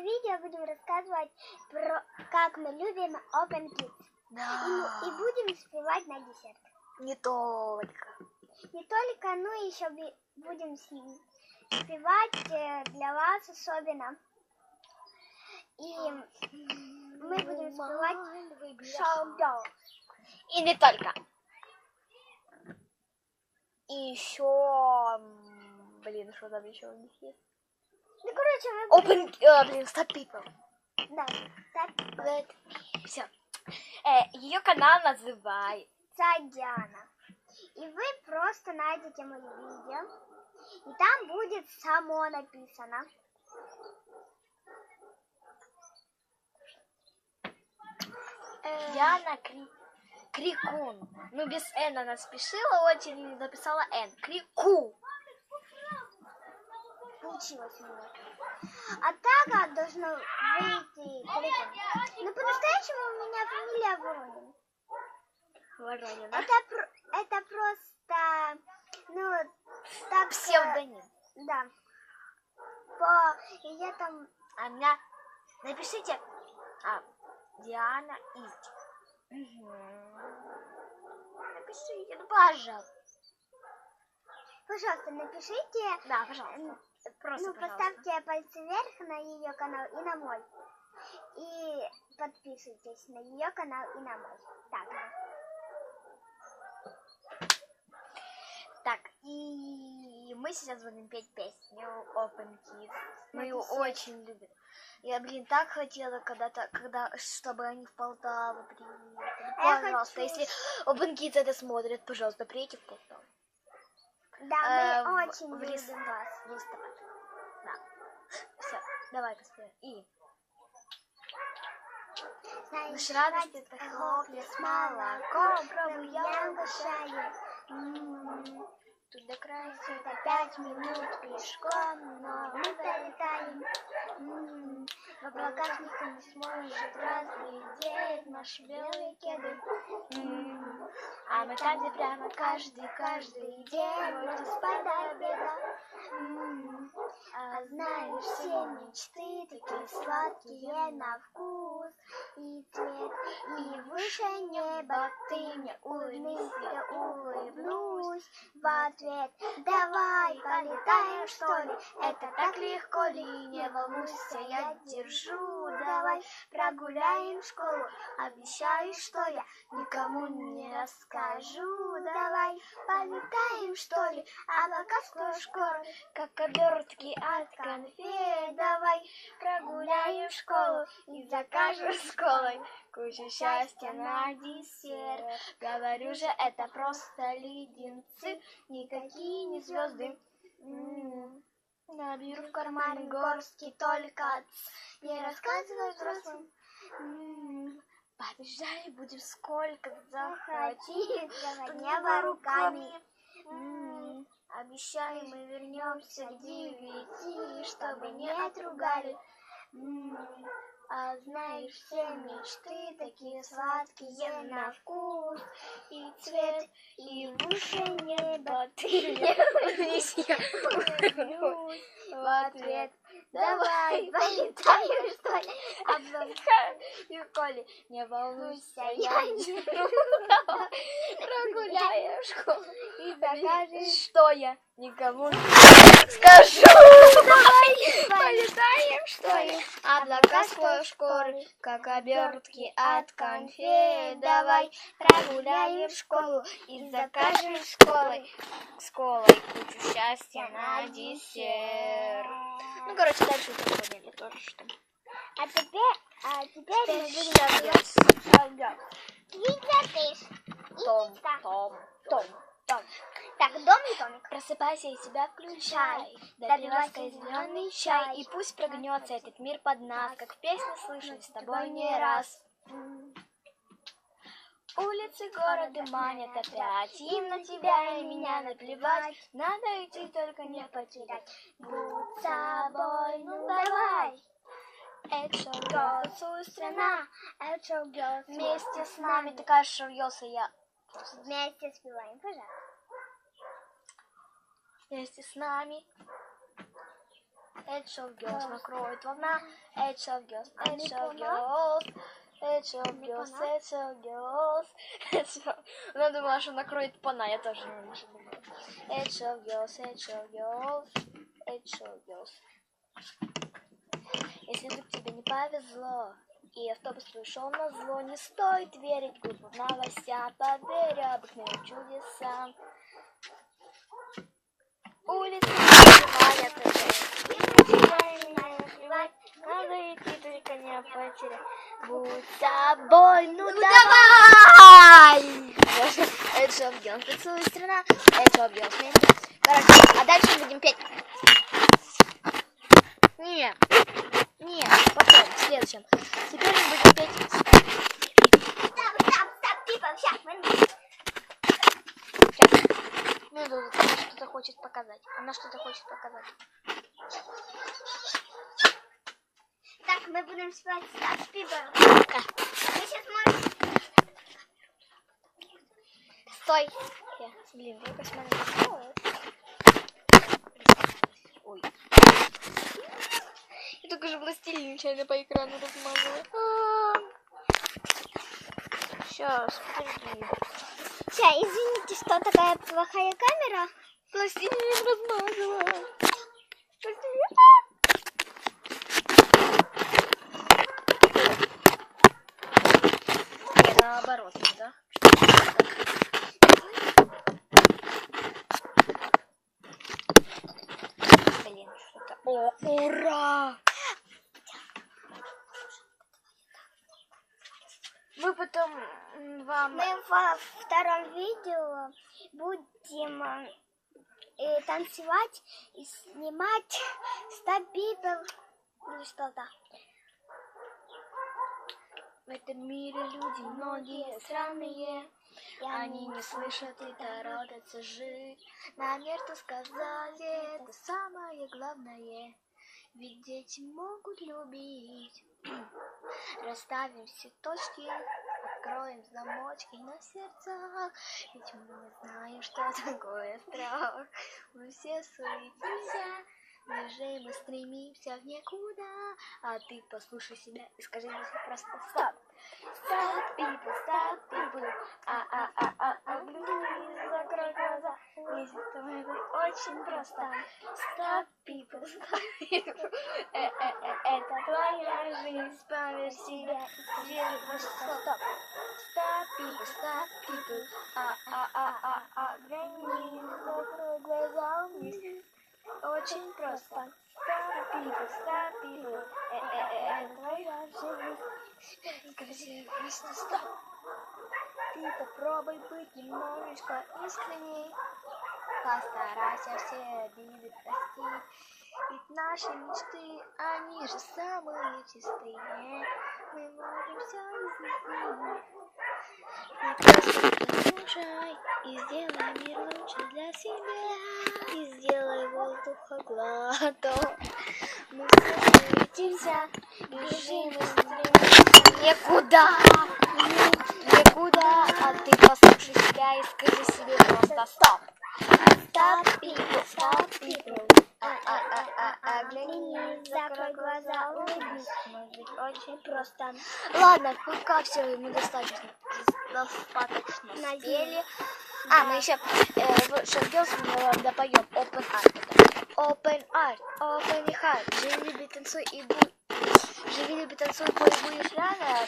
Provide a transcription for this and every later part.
видео будем рассказывать про как мы любим Open Kids. И, Да. и будем спевать на десерт. Не только. Не только, но еще будем спевать э, для вас особенно. И мы будем спевать Show Girl. И не только. И еще... Блин, что там еще у них есть? Ну, короче, будем... Open... э, блин, Stop People. Да, так, Let Все. ее канал называется... Диана. И вы просто найдете мои видео. И там будет само написано. Э, Яна Кри... Крикун. Ну, без Н она спешила очень написала Н. Крику. Получилось у меня. А так а, должно выйти. Ну, по-настоящему у меня фамилия Воронин. Воронина. Это, про- это просто, ну, так... э, Псевдоним. Да. По... и Я там... А меня... Напишите... А, Диана Ить. Напишите, ну, пожалуйста. Пожалуйста, напишите... Да, пожалуйста. Просто, ну, пожалуйста. поставьте пальцы вверх на ее канал и на мой. И подписывайтесь на ее канал и на мой. Так. Так, и мы сейчас будем петь песню Open Kids. Мы ее очень любим. Я, блин, так хотела когда-то, когда, чтобы они в Полтаву приехали. А Пожалуйста, хочу- если Open Kids это смотрят, пожалуйста, приедьте в Полтаву. Да, Э, мы в- очень в любим вас. в листопад. Все, давай поспорим. И Наш радость это хлопья с молоком, пробуй я угощаю. тут до края Это пять минут пешком, но мы долетаем. М, В облаках никто не сможет разглядеть наши белые кеды. М, А мы там, где прямо каждый, каждый день Вот спать до обеда. А знаешь, все мечты такие сладкие на вкус и цвет. И выше неба ты мне улыбнись, я улыбнусь в ответ. Давай полетаем, что ли? Это так легко ли? Не волнуйся, я держу. Давай прогуляем школу. Обещаю, что я никому не расскажу. Давай полетаем, что ли? Облака сплошь горы, как обертки от конфет. Давай прогуляем школу и закажем школой кучу счастья на десерт. Говорю же, это просто леденцы, никакие не звезды. Наберу в кармане горстки только. Не рассказывай взрослым. М, Побежали будем сколько Захотим, небо руками. М, Обещаем, мы вернемся к девяти, чтобы не отругали. М, А знаешь, все мечты такие сладкие на вкус и цвет, и выше неба ты я в ответ. Давай, полетаем, что ли? Облака И Коли, не волнуйся, я держу. прогуляю школу. и закажешь. Что я никому не скажу. Полетаем, что ли? Облака сплошь горы, как обертки от конфет. Давай прогуляем школу и закажем школой, школой кучу счастья на десерт. Ну, короче, дальше уже поняли тоже, что... А теперь, а теперь мы будем. Видишь? Том, Том, Том, Том. Так, дом и томик. Просыпайся и себя включай. Допивай Допивай свой зеленый чай. и пусть прогнется этот мир под нас, как в песне слышали с тобой не раз. Улицы города манят опять, им на тебя и меня наплевать. Надо идти, только не потерять. Будь собой, ну давай. Это танцуй, страна. Это Girls. Вместе с нами такая шоу я. Вместе спеваем, пожалуйста. Вместе с нами. Of Girls накроет волна. Edge of Girls, А Не of пона? Girls. Of Не Girls. Edge of- Она думала, что накроет пана, я тоже раньше думала. Edge of Girls, Edge of Girls, Edge of Girls. Если вдруг тебе не повезло, и автобус твой шел на зло, не стоит верить глупым новостям, поверь обыкновенным чудесам. Улица открывает плевать, надо идти, только не потерять. Будь собой, ну, давай! Боже, это же объем, поцелуй страна, это же объем, Короче, а дальше мы будем петь. Не, не, потом, в следующем. Теперь мы будем петь. Стоп, стоп, стоп, типа, сейчас, Сейчас. Минуту, она что-то хочет показать. Она что-то хочет показать. Мы будем спать Пипа. Так, Мы сейчас можем... Стой. Я, блин, я посмотрю. Ой. Я только же властелин нечаянно по экрану размазала. Сейчас, подожди. Сейчас, извините, что такая плохая камера? Пластилин размазала. Пластилин. Не, наоборот, да? Блин, что-то... О, ура! Мы потом вам... Мы во втором видео будем э, э, танцевать и снимать Стас Пипа или что-то. В этом мире люди многие странные, И Они не слышат и торопятся жить. Нам то сказали, это самое главное. Ведь дети могут любить. Расставим все точки, откроем замочки на сердцах. Ведь мы не знаем, что такое страх. Мы все суетимся, бежим и стремимся в никуда. А ты послушай себя и скажи мне просто стоп. Stop, people, stop, people. А, а, а, а, а, блин, закрой глаза. Это очень просто. Stop, people, stop, people. Это твоя жизнь, поверь себя. и просто стоп. Stop, people, stop, people. А, а, а, а, а, грани, закрой глаза, вниз. Очень просто. Stop, people, stop, people. Это твоя жизнь. Скажи просто стоп. Ты попробуй быть немножечко искренней. Постарайся все обиды простить. Ведь наши мечты, они же самые чистые. Мы можем все изменить. И просто и сделай мир лучше для себя. И сделай воздуха глоток. Мы все суетимся, бежим и стремимся некуда. Некуда, а ты послушай себя и скажи себе просто стоп. Stop, people, stop, people. А, а, а, а, оглянись, закрой глаза, улыбнись. Может быть, очень просто. Ладно, пока все, мы достаточно, достаточно спели. А, мы еще э, Шангелс мы допоем Open Art. Open Art, Open Heart. Живи, люби, танцуй и будь. Живи, люби, танцуй, пой, будешь рано.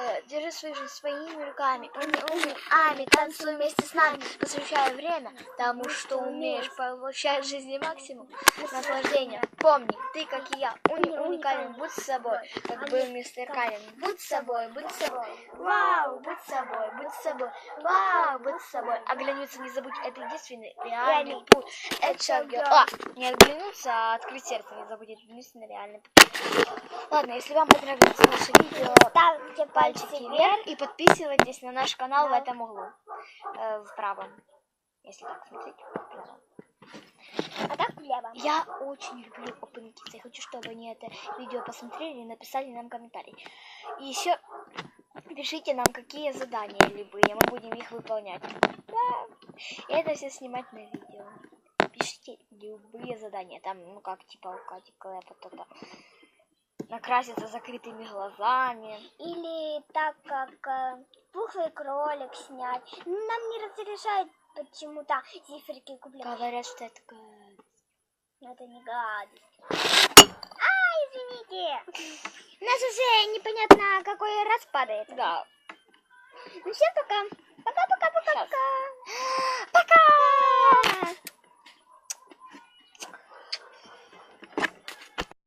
Э, держи свою жизнь своими руками. Уми, уми, ами, танцуй вместе с нами. Посвящай время тому, что умеешь. Получай в жизни максимум наслаждения. Помни, ты, как и я, уни, уникален. Будь с собой, как был мистер Калин. Будь с собой, будь с собой. Вау, будь с собой, будь с собой. Вау, будь с собой. Оглянуться не забудь, это единственный реальный путь. Это шаг- А, не оглянуться, а открыть сердце не забудь, это единственный реальный путь. Ладно, если вам понравилось наше видео, Ставьте пальчики вверх и подписывайтесь на наш канал в этом углу. э, в. Если так смотреть. в правом. А так хлеба. Я очень люблю Open Kids. Я хочу, чтобы они это видео посмотрели и написали нам комментарий. И еще пишите нам, какие задания любые. Мы будем их выполнять. Да. И это все снимать на видео. Пишите любые задания. Там, ну как, типа у Кати Клэпа, то накраситься закрытыми глазами. Или так как э, пухлый кролик снять. Нам не разрешают почему-то циферки куплять. Говорят, что это гадость. Но это не гадость. А, извините. Нас уже непонятно какой раз падает. Да. Ну все, пока. Пока-пока-пока-пока. Пока!